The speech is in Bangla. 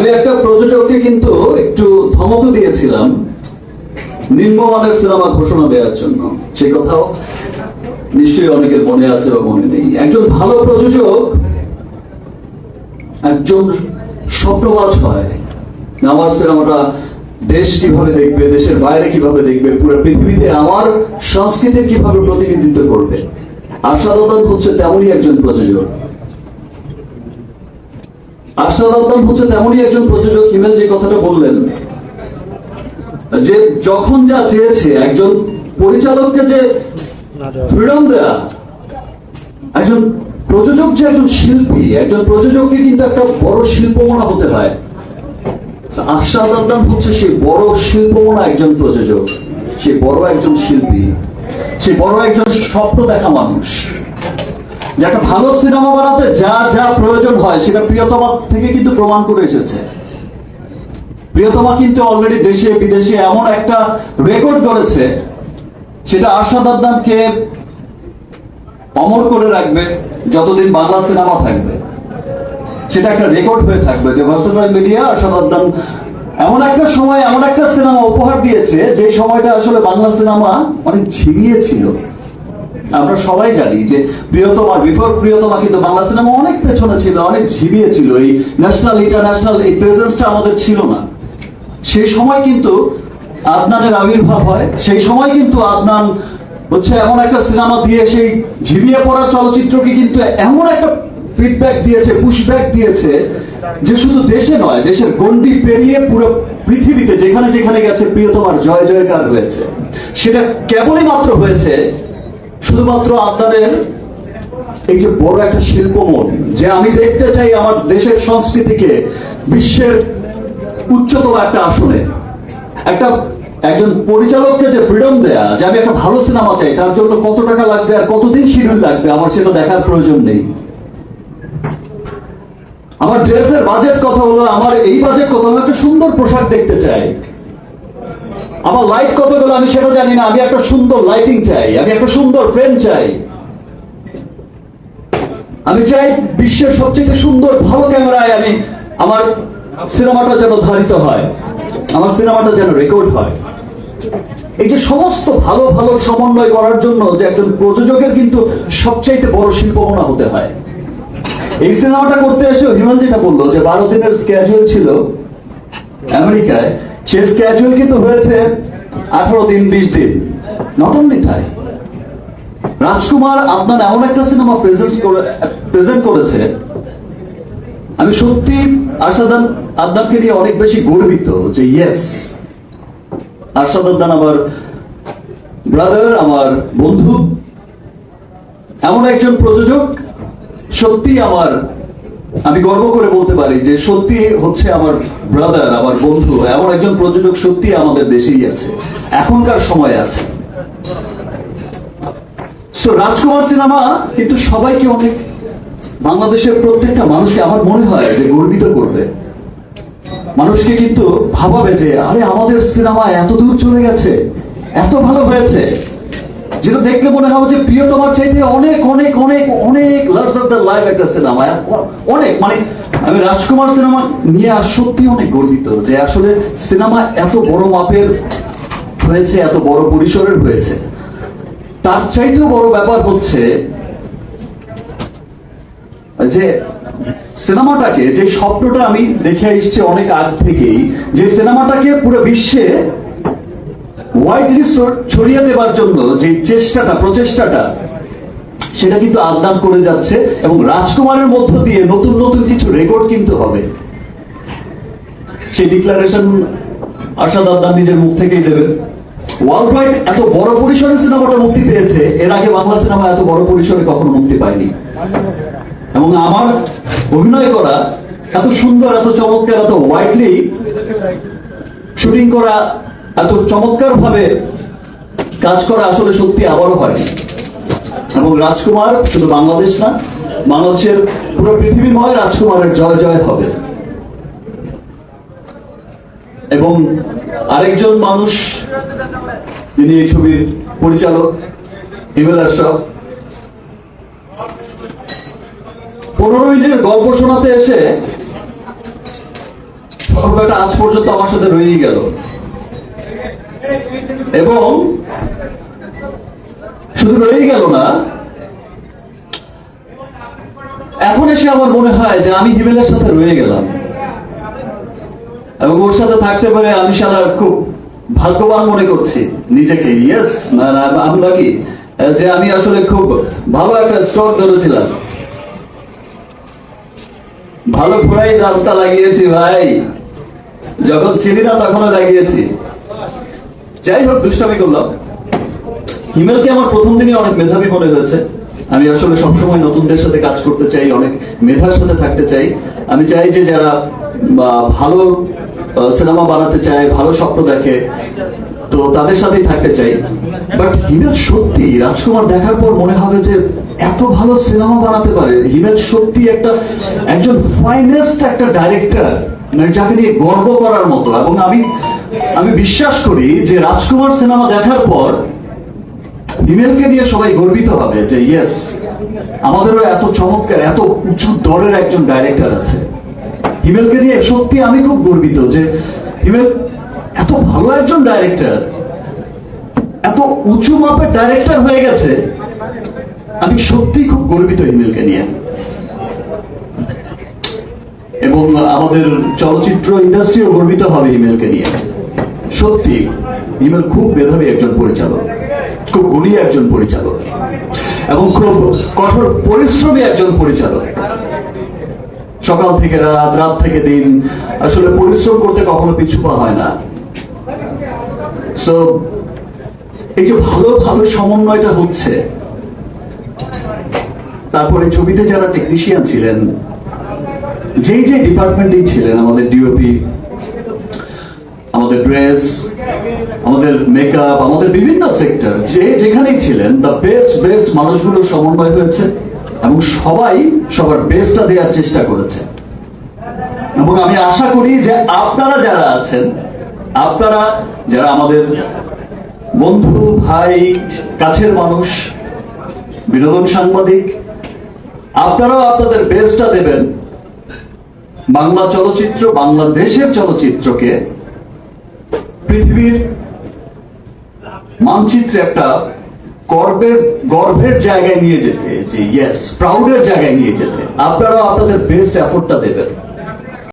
আমি একটা প্রযোজককে কিন্তু একটু ধমক দিয়েছিলাম নিম্নমানের সিনেমা ঘোষণা দেওয়ার জন্য। সেই কথাও নিশ্চয়ই অনেকের মনে আছে বা মনে নেই। একজন ভালো প্রযোজক, একজন স্বপ্নবাজ হয়। আমার সিনেমাটা দেশ কীভাবে দেখবে, দেশের বাইরে কীভাবে দেখবে, পুরো পৃথিবীতে আমার সংস্কৃতির কীভাবে প্রতিনিধিত্ব করবে? আশাদান হচ্ছে তেমনই একজন প্রযোজক। আশাদান হচ্ছে তেমনই একজন প্রযোজক, হিমেল যে কথাটা বললেন। যে যখন যা চেয়েছে, একজন পরিচালককে যে ফ্রিডম দেয়া, একজন প্রযোজক যে একজন শিল্পী, একজন প্রযোজককে কিন্তু একটা বড় শিল্পমনা হতে হয়। আশাদ আদনান হচ্ছে সেই বড় শিল্পমনা একজন প্রযোজক, সে বড় একজন শিল্পী, সে বড় একজন স্বপ্ন দেখা মানুষ। যে একটা ভালো সিনেমা বানাতে যা যা প্রয়োজন হয়, সেটা প্রিয়তমা থেকে কিন্তু প্রমাণ করে এসেছে। প্রিয়তমা কিন্তু অলরেডি দেশে, বিদেশে এমন একটা রেকর্ড করেছে সেটা আশাদ আদনানকে অমর করে রাখবে, যতদিন বাংলা সিনেমা থাকবে। সেটা একটা রেকর্ড হয়ে থাকবে যে ভার্সেটাইল মিডিয়া আশাদ আদনান এমন একটা সময়, এমন একটা সিনেমা উপহার দিয়েছে, যে সময়টা আসলে বাংলা সিনেমা অনেক ঝিমিয়ে ছিল। আমরা সবাই জানি যে প্রিয়তমা বিফোর প্রিয়তমা কিন্তু বাংলা সিনেমা অনেক পেছনে ছিল, অনেক ঝিমিয়ে ছিল। এই ন্যাশনাল ইন্টারন্যাশনাল এই প্রেজেন্সটা আমাদের ছিল না। সেই সময় কিন্তু আদনানের আবির্ভাব হয়, সেই সময় কিন্তু আদনান হচ্ছে এমন একটা সিনেমা দিয়ে সেই ঝিমিয়ে পড়া চলচ্চিত্রকে কিন্তু এমন একটা ফিডব্যাক দিয়েছে পুশব্যাক দিয়েছে যে শুধু দেশে নয়, দেশের গন্ডি পেরিয়ে পুরো পৃথিবীতে যেখানে যেখানে গেছে, প্রিয়তমার জয় জয়কার হয়েছে। সেটা কেবলই মাত্র হয়েছে শুধুমাত্র আদনানের এই যে বড় একটা শিল্পমন যে আমি দেখতে চাই আমার দেশের সংস্কৃতিকে বিশ্বের উচ্চতম একটা আসনে। একটা, একজন পরিচালককে যে ফ্রিডম দেয়া, যে আমি একটা ভালো সিনেমা চাই, তার জন্য কত টাকা লাগবে আর কতদিন শিডিউল লাগবে, আমার সেটা দেখার প্রয়োজন নেই। আমার ড্রেসের বাজেট কথা হলো, আমার এই বাজেট কথা হলো একটা সুন্দর পোশাক দেখতে চাই। আমার লাইট কত গেলো আমি সেটা জানি না। আমি একটা সুন্দর লাইটিং চাই, আমি একটা সুন্দর ফ্রেম চাই। আমি চাই বিশ্বের সবচেয়ে সুন্দর, ভালো ক্যামেরায় আমি আমার সিনেমাটা যেন ধারিত হয়, আমার সিনেমাটা যেন রেকর্ড হয়। এই যে সমস্ত ভালো ভালো সমন্বয় করার জন্য যে একজন প্রযোজকের কিন্তু সবচাইতে বড় শিল্পমনা হতে হয়। এই সিনেমাটা করতে এসে হিমান যেটা বলল যে বারো দিনের স্ক্যাজুয়াল ছিল আমেরিকায় সে স্ক্যাজুয়াল কিন্তু হয়েছে আঠারো দিন, বিশ দিন। নট অনলি তাই, রাজকুমার আপনার এমন একটা সিনেমা প্রেজেন্ট করে প্রেজেন্ট করেছে। আমি সত্যি আরশাদান আদনানকে নিয়ে অনেক বেশি গর্বিত যে ইয়েস আরশাদ আদনান আমার ব্রাদার আমার বন্ধু, এমন একজন প্রযোজক, সত্যি আমার আমি গর্ব করে বলতে পারি যে সত্যি হচ্ছে আমার ব্রাদার আমার বন্ধু, এমন একজন প্রযোজক সত্যি আমাদের দেশেই আছে, এখনকার সময় আছে। রাজকুমার সিনেমা কিন্তু সবাইকে অনেক, বাংলাদেশের প্রত্যেকটা মানুষকে আমার মনে হয় যে গর্বিত করবে। মানুষকে কিন্তু ভাবাবে যে, আরে আমাদের সিনেমা এত দূর চলে গেছে, এত ভালো হয়েছে। যেটা দেখলে মনে হবে যে প্রিয় তোমার চাইতে অনেক অনেক অনেক অনেক লার্জ অফ দ্য লাইফ একটা সিনেমা অনেক। মানে আমি রাজকুমার সিনেমা নিয়ে আর সত্যি অনেক গর্বিত যে আসলে সিনেমা এত বড় মাপের হয়েছে, এত বড় পরিসরের হয়েছে। তার চাইতেও বড় ব্যাপার হচ্ছে যে সিনেমাটাকে যে স্বপ্নটা আমি দেখে এসেছি অনেক আগ থেকেই, যে সিনেমাটাকে পুরো বিশ্বে ওয়াইডলি ছড়িয়ে দেবার জন্য যে চেষ্টাটা, প্রচেষ্টাটা, সেটা কিন্তু আদান করে যাচ্ছে এবং রাজকুমারের মধ্য দিয়ে নতুন নতুন কিছু রেকর্ড কিন্তু হবে। সেই ডিক্লারেশন আশাদ আদান নিজের মুখ থেকেই দেবেন। ওয়ার্ল্ড ওয়াইড এত বড় পরিসরে সিনেমাটা মুক্তি পেয়েছে, এর আগে বাংলা সিনেমা এত বড় পরিসরে কখনো মুক্তি পায়নি। এবং আমার অভিনয় করা এত সুন্দর, এত চমৎকার, এত ওয়াইডলি শুটিং করা এত চমৎকার ভাবে কাজ করা আসলে সত্যি আবারও হয়। এবং রাজকুমার শুধু বাংলাদেশ না, বাংলাদেশের পুরো পৃথিবীময় রাজকুমারের জয় জয় হবে। এবং আরেকজন মানুষ, যিনি এই ছবির পরিচালক, ইমেল আশরাফ। পনেরো মিনিটের গল্প শোনাতে এসে সম্পর্কটা আজ পর্যন্ত আমার সাথে রয়েই গেল। এবং শুধু রয়েই গেল না, এখন এসে আমার মনে হয় যে আমি হিমেলের সাথে রয়ে গেলাম। এবং ওর সাথে থাকতে পারে আমি সারা খুব ভাগ্যবান মনে করছি নিজেকে। ইয়েস আমি নাকি যে আমি আসলে খুব ভালো একটা স্টক ধরেছিলাম। ভালো ঘোড়াই দামটা লাগিয়েছি ভাই। যখন ছিলি না তখনও লাগিয়েছি। যাই হোক, দুষ্টামি করলাম। হিমেলকে আমার প্রথম দিনই অনেক মেধাবী মনে হয়েছে? আমি আসলে সবসময় নতুনদের সাথে কাজ করতে চাই, অনেক মেধার সাথে থাকতে চাই। আমি চাই যে যারা ভালো সিনেমা বানাতে চায়, ভালো স্বপ্ন দেখে, তো তাদের সাথেই থাকতে চাই। বাট হিমেল সত্যি, রাজকুমার দেখার পর মনে হবে যে এত ভালো সিনেমা বানাতে পারে। হিমেল সত্যি একটা, একজন ফাইনেস্ট একটা ডাইরেক্টর মানে যাকে নিয়ে গর্ব করার মতো। এবং আমি আমি বিশ্বাস করি যে রাজকুমার সিনেমা দেখার পর হিমেলকে নিয়ে সবাই গর্বিত হবে যে ইয়েস আমাদেরও এত চমৎকার, এত উঁচু দরের একজন ডাইরেক্টর আছে। হিমেলকে নিয়ে সত্যি আমি খুব গর্বিত যে হিমেল এত ভালো একজন ডাইরেক্টর এত উঁচু মাপের ডাইরেক্টর হয়ে গেছে। আমি সত্যি খুব গর্বিত হিমেলকে নিয়ে। এবং আমাদের চলচ্চিত্র ইন্ডাস্ট্রিও গর্বিত হবে হিমেলকে নিয়ে। সত্যি হিমেল খুব মেধাবী একজন পরিচালক, খুব গুণী একজন পরিচালক, এবং খুব কঠোর পরিশ্রমী একজন পরিচালক। সকাল থেকে রাত রাত থেকে দিন, আসলে পরিশ্রম করতে কখনো পিছু পা হয় না। এই যে ভালো ভালো সমন্বয়টা হচ্ছে, তারপরে ছবিতে যারা টেকনিশিয়ান ছিলেন, যেই যে ডিপার্টমেন্টেই ছিলেন আমাদের ডিওপি আমাদের ড্রেস আমাদের মেকআপ আমাদের বিভিন্ন সেক্টর যে যেখানেই ছিলেন দ্য বেস্ট বেস্ট মানুষগুলোর সমন্বয় হয়েছে এবং সবাই সবার বেস্টটা দেওয়ার চেষ্টা করেছে। এবং আমি আশা করি যে আপনারা যারা আছেন, আপনারা যারা আমাদের বন্ধু, ভাই, কাছের মানুষ, বিনোদন সাংবাদিক, আপনারাও আপনাদের বেস্টটা দেবেন। বাংলা চলচ্চিত্র, বাংলাদেশের চলচ্চিত্রকে পৃথিবীর মানচিত্রে একটা গর্বের গর্বের জায়গায় নিয়ে যেতে, যে ইয়েস প্রাউডের জায়গায় নিয়ে যেতে। আপনারাও আপনাদের বেস্ট এফোর্টটা দেবেন।